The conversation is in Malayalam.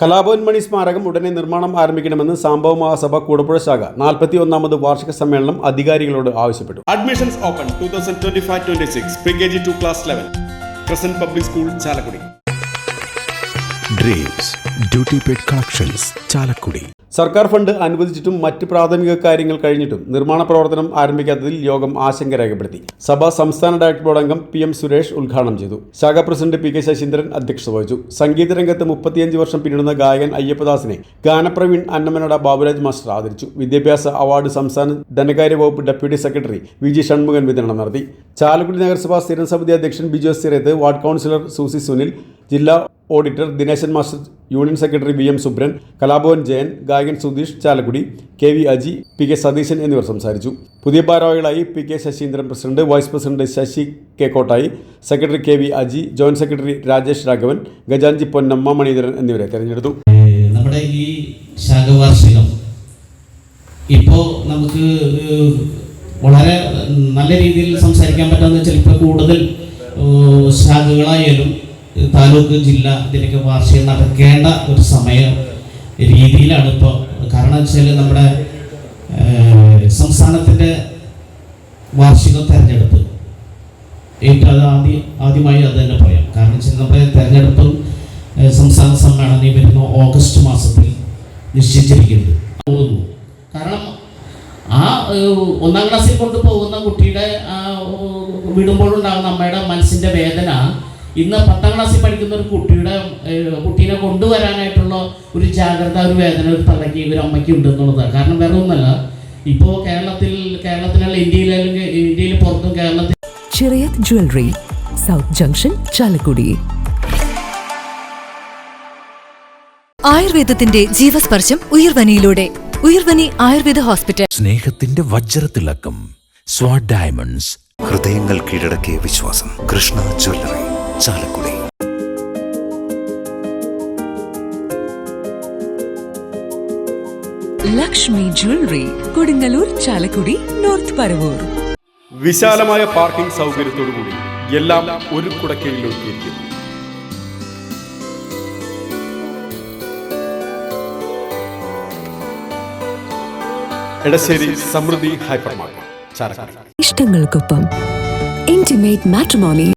കലാഭവൻ മണി സ്മാരകം ഉടനെ നിർമ്മാണം ആരംഭിക്കണമെന്ന് സാംബവ മഹാസഭ കൂടപ്പുഴ ശാഖ നാൽപ്പത്തി ഒന്നാമത് വാർഷിക സമ്മേളനം അധികാരികളോട് ആവശ്യപ്പെട്ടു admission open 2025-26 pre-KG to class 11. Crescent Public School, Chalakudy dreams duty paid collections Chalakudy സർക്കാർ ഫണ്ട് അനുവദിച്ചിട്ടും മറ്റ് പ്രാഥമിക കാര്യങ്ങൾ കഴിഞ്ഞിട്ടും നിർമ്മാണ പ്രവർത്തനം ആരംഭിക്കാത്തതിൽ യോഗം ആശങ്ക രേഖപ്പെടുത്തി. സഭ സംസ്ഥാന ഡയറക്ടർ ബോർഡ് അംഗം പി എം സുരേഷ് ഉദ്ഘാടനം ചെയ്തു. ശാഖാ പ്രസിഡന്റ് പി കെ ശശീന്ദ്രൻ അധ്യക്ഷത വഹിച്ചു. സംഗീത രംഗത്ത് മുപ്പത്തിയഞ്ച് വർഷം പിന്നിടുന്ന ഗായകൻ അയ്യപ്പദാസിനെ ഗാനപ്രവീൺ അന്നമനട ബാബുരാജ് മാസ്റ്റർ ആദരിച്ചു. വിദ്യാഭ്യാസ അവാർഡ് സംസ്ഥാന ധനകാര്യ വകുപ്പ് deputy secretary V G Shanmughan വിതരണം നടത്തി. ചാലക്കുടി നഗരസഭാ സ്ഥിരം സമിതി അധ്യക്ഷൻ ബിജു സിറേത്ത് വാർഡ് കൗൺസിലർ സൂസി സുനിൽ ജില്ലാ auditor Dineshan master union secretary V M Subran Kalabhavan Jayan ഗായകൻ Sudheesh Chalakudy K V Aji P K Satheesan എന്നിവർ സംസാരിച്ചു. പുതിയ ഭാരവാഹികളായി P K Saseendran president vice president Sasi K Kottayi secretary K V Aji joint secretary Rajesh Raghavan Gajanji Ponnamma Manidharan എന്നിവരെ തെരഞ്ഞെടുത്തു. നമ്മുടെ ഈ ശാഖവാർഷികം ഇപ്പോൾ നമുക്ക് വളരെ നല്ല രീതിയിൽ സംസാരിക്കാൻ പറ്റാന്ന് വെച്ചാൽ ഇപ്പോൾ കൂടുതൽ ശാഖകളായാലും താലൂക്ക് ജില്ല ഇതിലൊക്കെ വാർഷികം നടക്കേണ്ട ഒരു സമയ രീതിയിലാണ് ഇപ്പോൾ കാരണം വെച്ചാൽ നമ്മുടെ സംസ്ഥാനത്തിന്റെ വാർഷിക തെരഞ്ഞെടുപ്പ്. ഏറ്റവും അത് ആദ്യം ആദ്യമായി അത് തന്നെ പറയാം. കാരണം വെച്ചാൽ നമ്മുടെ തെരഞ്ഞെടുപ്പും സംസ്ഥാന സമ്മേളനം ഈ വരുന്ന ഓഗസ്റ്റ് മാസത്തിൽ നിശ്ചയിച്ചിരിക്കുന്നത്. പോകുന്നു കാരണം ആ ഒന്നാം ക്ലാസ്സിൽ കൊണ്ടുപോകുന്ന കുട്ടിയുടെ വിടുമ്പോഴുണ്ടാകുന്ന അമ്മയുടെ മനസ്സിന്റെ വേദന ഇന്ന് പത്താം ക്ലാസ്സിൽ പഠിക്കുന്ന ഒരു കുട്ടിയുടെ കുട്ടീനെ കൊണ്ടുവരാനായിട്ടുള്ള ഒരു ജാഗ്രത ഒരു വേദന ഒരു തലയ്ക്ക് ഒരു അമ്മയ്ക്ക് ഉണ്ട് എന്നുള്ളതാണ് കാരണം വേറെ ഒന്നല്ല ഇപ്പോൾ കേരളത്തിൽ കേരളത്തിലുള്ള ഇന്ത്യയിലും ഇന്ത്യയിൽ പുറത്തും കേരളത്തിൽ ചെറിയ ജ്വല്ലറി സൗത്ത് ജംഗ്ഷൻ ചാലക്കുടി. ആയുർവേദത്തിന്റെ ജീവസ്പർശം ഉയർവനിയിലൂടെ. ഉയർവനി ആയുർവേദ ഹോസ്പിറ്റൽ. സ്നേഹത്തിന്റെ വജ്രത്തിളക്കം സ്വാഡ് ഡയമണ്ട്സ്. ഹൃദയങ്ങൾ കീഴടക്കിയ വിശ്വാസം Krishna jewellery. Chalakudy. Lakshmi jewellery Kodungallur Chalakudy north Paravur. വിശാലമായ പാർക്കിംഗ് സൗകര്യത്തോടുകൂടി എല്ലാം ഒരു കുടക്കീഴിൽ ഒതുക്കിയിരിക്കുന്നു Edassery Samruddhi hyper market Chalakudy. ഇഷ്ടങ്ങൾക്കൊപ്പം. Intimate matrimony